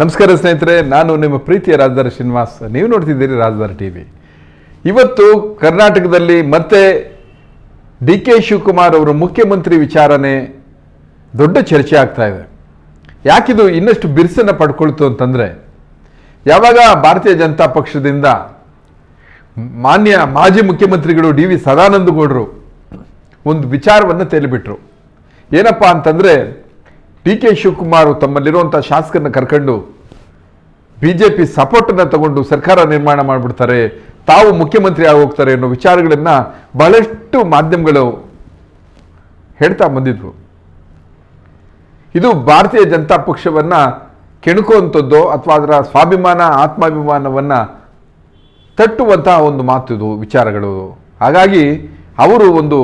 ನಮಸ್ಕಾರ ಸ್ನೇಹಿತರೆ, ನಾನು ನಿಮ್ಮ ಪ್ರೀತಿಯ ರಾಜದಾರ ಶ್ರೀನಿವಾಸ್. ನೀವು ನೋಡ್ತಿದ್ದೀರಿ ರಾಜದಾರ ಟಿ ವಿ. ಇವತ್ತು ಕರ್ನಾಟಕದಲ್ಲಿ ಮತ್ತೆ ಡಿ ಕೆ ಶಿವಕುಮಾರ್ ಅವರು ಮುಖ್ಯಮಂತ್ರಿ ವಿಚಾರನೆ ದೊಡ್ಡ ಚರ್ಚೆ ಆಗ್ತಾ ಇದೆ. ಯಾಕಿದು ಇನ್ನಷ್ಟು ಬಿರುಸನ್ನು ಪಡ್ಕೊಳ್ತು ಅಂತಂದರೆ, ಯಾವಾಗ ಭಾರತೀಯ ಜನತಾ ಪಕ್ಷದಿಂದ ಮಾನ್ಯ ಮಾಜಿ ಮುಖ್ಯಮಂತ್ರಿಗಳು ಡಿ ವಿ ಸದಾನಂದಗೌಡರು ಒಂದು ವಿಚಾರವನ್ನು ತೇಲಿಬಿಟ್ರು. ಏನಪ್ಪ ಅಂತಂದರೆ ಡಿ ಕೆ ಶಿವಕುಮಾರ್ ತಮ್ಮಲ್ಲಿರುವಂಥ ಶಾಸಕರನ್ನ ಕರ್ಕೊಂಡು ಬಿ ಜೆ ಪಿ ಸಪೋರ್ಟನ್ನು ತಗೊಂಡು ಸರ್ಕಾರ ನಿರ್ಮಾಣ ಮಾಡಿಬಿಡ್ತಾರೆ, ತಾವು ಮುಖ್ಯಮಂತ್ರಿ ಆಗಿ ಹೋಗ್ತಾರೆ ಅನ್ನೋ ವಿಚಾರಗಳನ್ನು ಬಹಳಷ್ಟು ಮಾಧ್ಯಮಗಳು ಹೇಳ್ತಾ ಬಂದಿದ್ವು. ಇದು ಭಾರತೀಯ ಜನತಾ ಪಕ್ಷವನ್ನು ಕೆಣಕುವಂಥದ್ದು ಅಥವಾ ಅದರ ಸ್ವಾಭಿಮಾನ, ಆತ್ಮಾಭಿಮಾನವನ್ನು ತಟ್ಟುವಂತಹ ಒಂದು ಮಾತು ಇದು, ವಿಚಾರಗಳು. ಹಾಗಾಗಿ ಅವರು ಒಂದು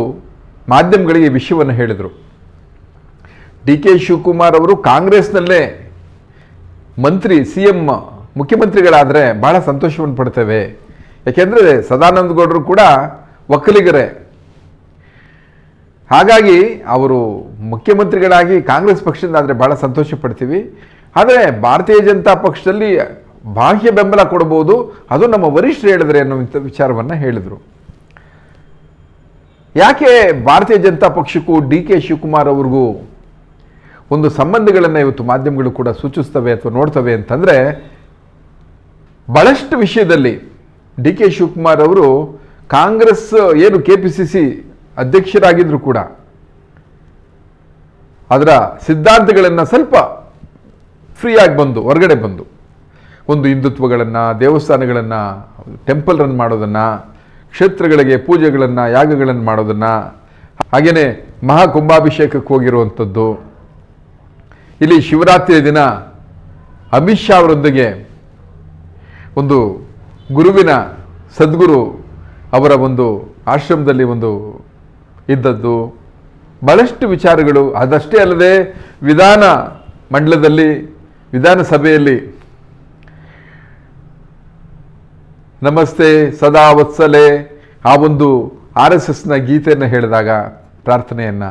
ಮಾಧ್ಯಮಗಳಿಗೆ ವಿಷಯವನ್ನು ಹೇಳಿದರು. ಡಿ ಕೆ ಶಿವಕುಮಾರ್ ಅವರು ಕಾಂಗ್ರೆಸ್ನಲ್ಲೇ ಮಂತ್ರಿ ಸಿ ಎಂ ಮುಖ್ಯಮಂತ್ರಿಗಳಾದರೆ ಬಹಳ ಸಂತೋಷವನ್ನು ಪಡ್ತೇವೆ. ಯಾಕೆಂದರೆ ಸದಾನಂದ ಗೌಡರು ಕೂಡ ಒಕ್ಕಲಿಗರೇ. ಹಾಗಾಗಿ ಅವರು ಮುಖ್ಯಮಂತ್ರಿಗಳಾಗಿ ಕಾಂಗ್ರೆಸ್ ಪಕ್ಷದಿಂದ ಆದರೆ ಭಾಳ ಸಂತೋಷ ಪಡ್ತೀವಿ ಆದರೆ ಭಾರತೀಯ ಜನತಾ ಪಕ್ಷದಲ್ಲಿ ಬಾಹ್ಯ ಬೆಂಬಲ ಕೊಡಬಹುದು ಅದು ನಮ್ಮ ವರಿಷ್ಠರು ಹೇಳಿದ್ರೆ ಅನ್ನುವಂಥ ವಿಚಾರವನ್ನು ಹೇಳಿದರು. ಯಾಕೆ ಭಾರತೀಯ ಜನತಾ ಪಕ್ಷಕ್ಕೂ ಡಿ ಕೆ ಶಿವಕುಮಾರ್ ಅವ್ರಿಗೂ ಒಂದು ಸಂಬಂಧಗಳನ್ನು ಇವತ್ತು ಮಾಧ್ಯಮಗಳು ಕೂಡ ಸೂಚಿಸ್ತವೆ ಅಥವಾ ನೋಡ್ತವೆ ಅಂತಂದರೆ, ಬಹಳಷ್ಟು ವಿಷಯದಲ್ಲಿ ಡಿ ಕೆ ಶಿವಕುಮಾರ್ ಅವರು ಕಾಂಗ್ರೆಸ್, ಏನು ಕೆ ಪಿ ಸಿ ಸಿ ಅಧ್ಯಕ್ಷರಾಗಿದ್ದರೂ ಕೂಡ, ಅದರ ಸಿದ್ಧಾಂತಗಳನ್ನು ಸ್ವಲ್ಪ ಫ್ರೀಯಾಗಿ ಬಂದು, ಹೊರಗಡೆ ಬಂದು, ಒಂದು ಹಿಂದುತ್ವಗಳನ್ನು, ದೇವಸ್ಥಾನಗಳನ್ನು ಟೆಂಪಲ್ ರನ್ ಮಾಡೋದನ್ನು, ಕ್ಷೇತ್ರಗಳಿಗೆ ಪೂಜೆಗಳನ್ನು, ಯಾಗಗಳನ್ನು ಮಾಡೋದನ್ನು ಹಾಗೆಯೇ ಮಹಾಕುಂಭಾಭಿಷೇಕಕ್ಕೆ ಹೋಗಿರುವಂಥದ್ದು ಇಲ್ಲಿ ಶಿವರಾತ್ರಿಯ ದಿನ ಅಮಿತ್ ಶಾ ಅವರೊಂದಿಗೆ ಒಂದು ಗುರುವಿನ ಸದ್ಗುರು ಅವರ ಒಂದು ಆಶ್ರಮದಲ್ಲಿ ಒಂದು ಇದ್ದದ್ದು. ಬಹಳಷ್ಟು ವಿಚಾರಗಳು, ಅದಷ್ಟೇ ಅಲ್ಲದೆ ವಿಧಾನ ಮಂಡಲದಲ್ಲಿ, ವಿಧಾನಸಭೆಯಲ್ಲಿ ನಮಸ್ತೆ, ಸದಾ ವತ್ಸಲೆ ಆ ಒಂದು ಆರ್ ಎಸ್ ಎಸ್ನ ಗೀತೆಯನ್ನು ಹೇಳಿದಾಗ ಪ್ರಾರ್ಥನೆಯನ್ನು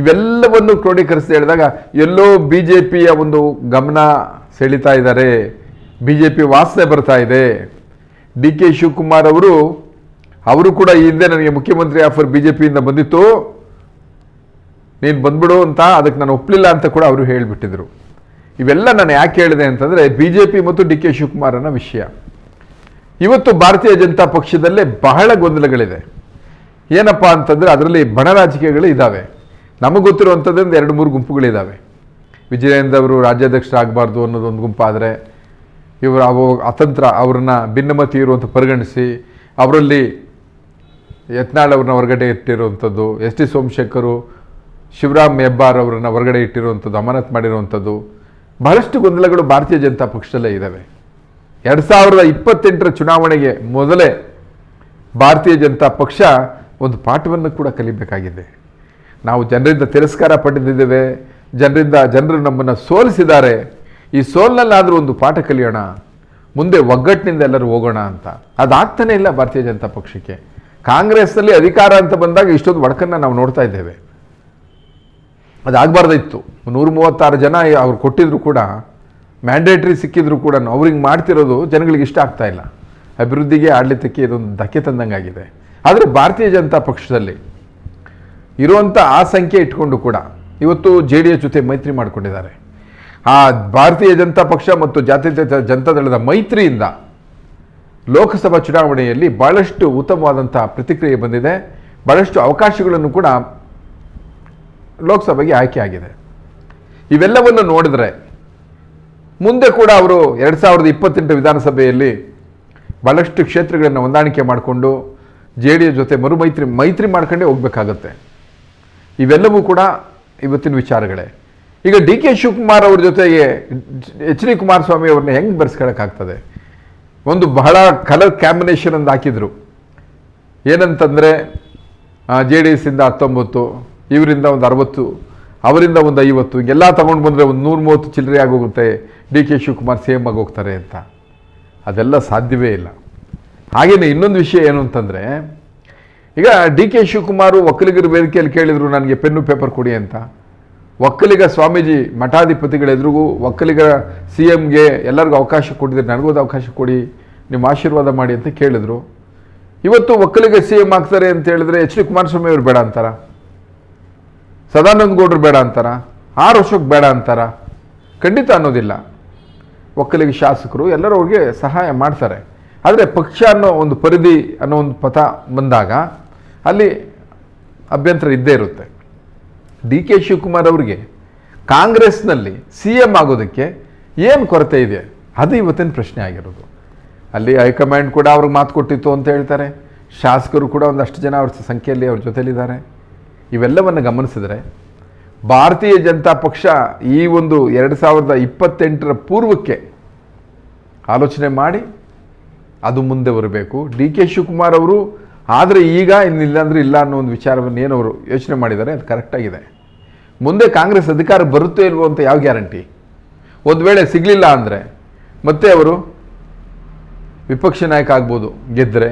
ಇವೆಲ್ಲವನ್ನು ಕ್ರೋಢೀಕರಿಸಿ ಹೇಳಿದಾಗ ಎಲ್ಲೋ ಬಿ ಜೆ ಪಿಯ ಒಂದು ಗಮನ ಸೆಳೀತಾ ಇದ್ದಾರೆ. ಬಿ ಜೆ ಪಿ ವಾಸನೆ ಬರ್ತಾ ಇದೆ. ಡಿ ಕೆ ಶಿವಕುಮಾರ್ ಅವರು ಅವರು ಕೂಡ ಈ ಹಿಂದೆ ನನಗೆ ಮುಖ್ಯಮಂತ್ರಿ ಆಫರ್ ಬಿ ಜೆ ಪಿಯಿಂದ ಬಂದಿತ್ತು. ನೀನು ಬಂದ್ಬಿಡು ಅಂತ, ಅದಕ್ಕೆ ನಾನು ಒಪ್ಪಲಿಲ್ಲ ಅಂತ ಕೂಡ ಅವರು ಹೇಳಿಬಿಟ್ಟಿದ್ರು. ಇವೆಲ್ಲ ನಾನು ಯಾಕೆ ಹೇಳಿದೆ ಅಂತಂದರೆ ಬಿ ಜೆ ಪಿ ಮತ್ತು ಡಿ ಕೆ ಶಿವಕುಮಾರನ ವಿಷಯ. ಇವತ್ತು ಭಾರತೀಯ ಜನತಾ ಪಕ್ಷದಲ್ಲೇ ಬಹಳ ಗೊಂದಲಗಳಿದೆ. ಏನಪ್ಪ ಅಂತಂದರೆ ಅದರಲ್ಲಿ ಬಣ ರಾಜಕೀಯಗಳು ಇದ್ದಾವೆ ನಮಗೆ ಗೊತ್ತಿರುವಂಥದ್ದಿಂದ ಎರಡು ಮೂರು ಗುಂಪುಗಳಿದ್ದಾವೆ ವಿಜಯೇಂದ್ರ ಅವರು ರಾಜ್ಯಾಧ್ಯಕ್ಷರಾಗಬಾರ್ದು ಅನ್ನೋದೊಂದು ಗುಂಪಾದರೆ, ಇವರು ಅವ ಅತಂತ್ರ ಅವ್ರನ್ನ ಭಿನ್ನಮತಿ ಇರುವಂಥ ಪರಿಗಣಿಸಿ, ಅವರಲ್ಲಿ ಯತ್ನಾಳ್ ಅವ್ರನ್ನ ಹೊರಗಡೆ ಇಟ್ಟಿರುವಂಥದ್ದು ಎಸ್ ಟಿ ಸೋಮಶೇಖರು, ಶಿವರಾಮ್ ಹೆಬ್ಬಾರ್ ಅವರನ್ನು ಹೊರಗಡೆ ಇಟ್ಟಿರುವಂಥದ್ದು ಅಮಾನತ್ ಮಾಡಿರುವಂಥದ್ದು ಬಹಳಷ್ಟು ಗೊಂದಲಗಳು ಭಾರತೀಯ ಜನತಾ ಪಕ್ಷದಲ್ಲೇ ಇದ್ದಾವೆ ಎರಡು ಸಾವಿರದ ಇಪ್ಪತ್ತೆಂಟರ ಚುನಾವಣೆಗೆ ಮೊದಲೇ ಭಾರತೀಯ ಜನತಾ ಪಕ್ಷ ಒಂದು ಪಾಠವನ್ನು ಕೂಡ ಕಲಿಬೇಕಾಗಿದೆ. ನಾವು ಜನರಿಂದ ತಿರಸ್ಕಾರ ಪಡೆದಿದ್ದೇವೆ, ಜನರಿಂದ ಜನರು ನಮ್ಮನ್ನು ಸೋಲಿಸಿದ್ದಾರೆ. ಈ ಸೋಲ್ನಲ್ಲಾದರೂ ಒಂದು ಪಾಠ ಕಲಿಯೋಣ, ಮುಂದೆ ಒಗ್ಗಟ್ಟಿನಿಂದ ಎಲ್ಲರೂ ಹೋಗೋಣ ಅಂತ. ಅದಾಗ್ತಾನೆ ಇಲ್ಲ ಭಾರತೀಯ ಜನತಾ ಪಕ್ಷಕ್ಕೆ. ಕಾಂಗ್ರೆಸ್ನಲ್ಲಿ ಅಧಿಕಾರ ಅಂತ ಬಂದಾಗ ಇಷ್ಟೊಂದು ಒಡಕನ್ನು ನಾವು ನೋಡ್ತಾ ಇದ್ದೇವೆ. ಅದಾಗಬಾರ್ದಿತ್ತು. ನೂರ ಮೂವತ್ತಾರು ಜನ ಅವ್ರು ಕೊಟ್ಟಿದ್ರು ಕೂಡ, ಮ್ಯಾಂಡೇಟ್ರಿ ಸಿಕ್ಕಿದ್ರು ಕೂಡ ಅವ್ರಿಗೆ ಮಾಡ್ತಿರೋದು ಜನಗಳಿಗೆ ಇಷ್ಟ ಆಗ್ತಾ ಇಲ್ಲ. ಅಭಿವೃದ್ಧಿಗೆ ಆಡಳಿತಕ್ಕೆ ಇದೊಂದು ಧಕ್ಕೆ ತಂದಂಗಾಗಿದೆ. ಆದರೆ ಭಾರತೀಯ ಜನತಾ ಪಕ್ಷದಲ್ಲಿ ಇರುವಂಥ ಆ ಸಂಖ್ಯೆ ಇಟ್ಕೊಂಡು ಕೂಡ ಇವತ್ತು ಜೆ ಡಿ ಎಸ್ ಜೊತೆ ಮೈತ್ರಿ ಮಾಡಿಕೊಂಡಿದ್ದಾರೆ. ಆ ಭಾರತೀಯ ಜನತಾ ಪಕ್ಷ ಮತ್ತು ಜಾತ್ಯತೀತ ಜನತಾದಳದ ಮೈತ್ರಿಯಿಂದ ಲೋಕಸಭಾ ಚುನಾವಣೆಯಲ್ಲಿ ಭಾಳಷ್ಟು ಉತ್ತಮವಾದಂಥ ಪ್ರತಿಕ್ರಿಯೆ ಬಂದಿದೆ. ಭಾಳಷ್ಟು ಅವಕಾಶಗಳನ್ನು ಕೂಡ ಲೋಕಸಭೆಗೆ ಆಯ್ಕೆ ಆಗಿದೆ. ಇವೆಲ್ಲವನ್ನು ನೋಡಿದ್ರೆ ಮುಂದೆ ಕೂಡ ಅವರು ಎರಡು ಸಾವಿರದ ಇಪ್ಪತ್ತೆಂಟು ವಿಧಾನಸಭೆಯಲ್ಲಿ ಭಾಳಷ್ಟು ಕ್ಷೇತ್ರಗಳನ್ನು ಹೊಂದಾಣಿಕೆ ಮಾಡಿಕೊಂಡು ಜೆ ಡಿ ಎಸ್ ಜೊತೆ ಮರು ಮೈತ್ರಿ ಮೈತ್ರಿ ಮಾಡ್ಕೊಂಡೇ ಹೋಗ್ಬೇಕಾಗತ್ತೆ. ಇವೆಲ್ಲವೂ ಕೂಡ ಇವತ್ತಿನ ವಿಚಾರಗಳೇ. ಈಗ ಡಿ ಕೆ ಶಿವಕುಮಾರ್ ಅವ್ರ ಜೊತೆಗೆ ಎಚ್ ಡಿ ಕುಮಾರಸ್ವಾಮಿ ಅವ್ರನ್ನ ಹೆಂಗೆ ಬರ್ಸ್ಕೊಳಕ್ಕಾಗ್ತದೆ ಒಂದು ಬಹಳ ಕಲರ್ ಕಾಂಬಿನೇಷನ್ ಅಂತ ಹಾಕಿದರು. ಏನಂತಂದರೆ ಜೆ ಡಿ ಎಸ್ಸಿಂದ ಹತ್ತೊಂಬತ್ತು, ಇವರಿಂದ ಒಂದು ಅರವತ್ತು, ಅವರಿಂದ ಒಂದು ಐವತ್ತು ಎಲ್ಲ ತೊಗೊಂಡು ಬಂದರೆ ಒಂದು ನೂರ ಮೂವತ್ತು ಚಿಲ್ಲರೆ ಆಗೋಗುತ್ತೆ, ಡಿ ಕೆ ಶಿವಕುಮಾರ್ ಸೇಮ್ ಆಗಿ ಹೋಗ್ತಾರೆ ಅಂತ. ಅದೆಲ್ಲ ಸಾಧ್ಯವೇ ಇಲ್ಲ. ಹಾಗೆಯೇ ಇನ್ನೊಂದು ವಿಷಯ ಏನು ಅಂತಂದರೆ ಈಗ ಡಿ ಕೆ ಶಿವಕುಮಾರ್ ಒಕ್ಕಲಿಗರ ವೇದಿಕೆಯಲ್ಲಿ ಕೇಳಿದರು, ನನಗೆ ಪೆನ್ನು ಪೇಪರ್ ಕೊಡಿ ಅಂತ. ಒಕ್ಕಲಿಗ ಸ್ವಾಮೀಜಿ ಮಠಾಧಿಪತಿಗಳ ಎದುರಿಗೂ ಒಕ್ಕಲಿಗರ ಸಿ ಎಮ್ಗೆ ಎಲ್ಲರಿಗೂ ಅವಕಾಶ ಕೊಟ್ಟಿದ್ದೀರಿ ನನಗೂ ಒಂದು ಅವಕಾಶ ಕೊಡಿ, ನಿಮ್ಮ ಆಶೀರ್ವಾದ ಮಾಡಿ ಅಂತ ಕೇಳಿದರು. ಇವತ್ತು ಒಕ್ಕಲಿಗ ಸಿ ಎಂ ಆಗ್ತಾರೆ ಅಂತ ಹೇಳಿದ್ರೆ ಎಚ್ ಡಿ ಕುಮಾರಸ್ವಾಮಿ ಅವರು ಬೇಡ ಅಂತಾರ? ಸದಾನಂದ ಗೌಡರು ಬೇಡ ಅಂತಾರ? ಆರು ವರ್ಷಕ್ಕೆ ಬೇಡ ಅಂತಾರ? ಖಂಡಿತ ಅನ್ನೋದಿಲ್ಲ. ಒಕ್ಕಲಿಗ ಶಾಸಕರು ಎಲ್ಲರೂ ಅವ್ರಿಗೆ ಸಹಾಯ ಮಾಡ್ತಾರೆ. ಆದರೆ ಪಕ್ಷ ಅನ್ನೋ ಒಂದು ಪರಿಧಿ ಅನ್ನೋ ಒಂದು ಪಥ ಬಂದಾಗ ಅಲ್ಲಿ ಅಭ್ಯಂತರ ಇದ್ದೇ ಇರುತ್ತೆ. ಡಿ ಕೆ ಶಿವಕುಮಾರ್ ಅವರಿಗೆ ಕಾಂಗ್ರೆಸ್ನಲ್ಲಿ ಸಿ ಎಂ ಆಗೋದಕ್ಕೆ ಏನು ಕೊರತೆ ಇದೆ? ಅದು ಇವತ್ತಿನ ಪ್ರಶ್ನೆ ಆಗಿರೋದು. ಅಲ್ಲಿ ಹೈಕಮಾಂಡ್ ಕೂಡ ಅವ್ರಿಗೆ ಮಾತು ಕೊಟ್ಟಿತ್ತು ಅಂತ ಹೇಳ್ತಾರೆ. ಶಾಸಕರು ಕೂಡ ಒಂದಷ್ಟು ಜನ ಅವ್ರ ಸಂಖ್ಯೆಯಲ್ಲಿ ಅವ್ರ ಜೊತೆಲಿದ್ದಾರೆ. ಇವೆಲ್ಲವನ್ನು ಗಮನಿಸಿದರೆ ಭಾರತೀಯ ಜನತಾ ಪಕ್ಷ ಈ ಒಂದು ಎರಡು ಸಾವಿರದ ಇಪ್ಪತ್ತೆಂಟರ ಪೂರ್ವಕ್ಕೆ ಆಲೋಚನೆ ಮಾಡಿ ಅದು ಮುಂದೆ ಬರಬೇಕು. ಡಿ ಕೆ ಶಿವಕುಮಾರ್ ಅವರು ಆದರೆ ಈಗ ಇನ್ನಿಲ್ಲಾಂದರೆ ಇಲ್ಲ ಅನ್ನೋ ಒಂದು ವಿಚಾರವನ್ನು ಏನು ಅವರು ಯೋಚನೆ ಮಾಡಿದ್ದಾರೆ, ಅದು ಕರೆಕ್ಟಾಗಿದೆ ಮುಂದೆ ಕಾಂಗ್ರೆಸ್ ಅಧಿಕಾರ ಬರುತ್ತೋ ಇಲ್ವೋ ಅಂತ ಯಾವ ಗ್ಯಾರಂಟಿ? ಒಂದು ವೇಳೆ ಸಿಗಲಿಲ್ಲ ಅಂದರೆ, ಮತ್ತೆ ಅವರು ವಿಪಕ್ಷ ನಾಯಕ ಆಗ್ಬೋದು ಗೆದ್ದರೆ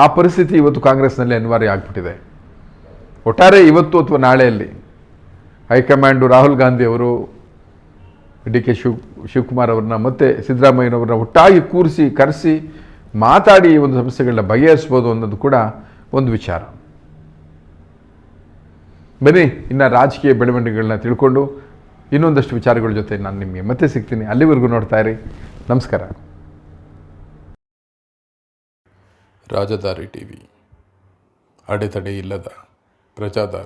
ಆ ಪರಿಸ್ಥಿತಿ ಇವತ್ತು ಕಾಂಗ್ರೆಸ್ನಲ್ಲಿ ಅನಿವಾರ್ಯ ಆಗಿಬಿಟ್ಟಿದೆ. ಒಟ್ಟಾರೆ ಇವತ್ತು ಅಥವಾ ನಾಳೆಯಲ್ಲಿ ಹೈಕಮಾಂಡು ರಾಹುಲ್ ಗಾಂಧಿ ಅವರು, ಡಿ ಕೆ ಶಿವ್, ಶಿವಕುಮಾರ್ ಅವ್ರನ್ನ ಮತ್ತೆ ಸಿದ್ದರಾಮಯ್ಯನವ್ರನ್ನ ಒಟ್ಟಾಗಿ ಕೂರಿಸಿ, ಕರೆಸಿ ಮಾತಾಡಿ ಈ ಒಂದು ಸಮಸ್ಯೆಗಳನ್ನ ಬಗೆಹರಿಸ್ಬೋದು ಅನ್ನೋದು ಕೂಡ ಒಂದು ವಿಚಾರ. ಬನ್ನಿ, ಇನ್ನು ರಾಜಕೀಯ ಬೆಳವಣಿಗೆಗಳನ್ನ ತಿಳ್ಕೊಂಡು ಇನ್ನೊಂದಷ್ಟು ವಿಚಾರಗಳ ಜೊತೆ ನಾನು ನಿಮಗೆ ಮತ್ತೆ ಸಿಗ್ತೀನಿ. ಅಲ್ಲಿವರೆಗೂ ನೋಡ್ತಾ ಇರಿ. ನಮಸ್ಕಾರ. ರಾಜಧಾರಿ ಟಿವಿ. ಅಡೆತಡೆ ಇಲ್ಲದ ಪ್ರಜಾದಾರಿ.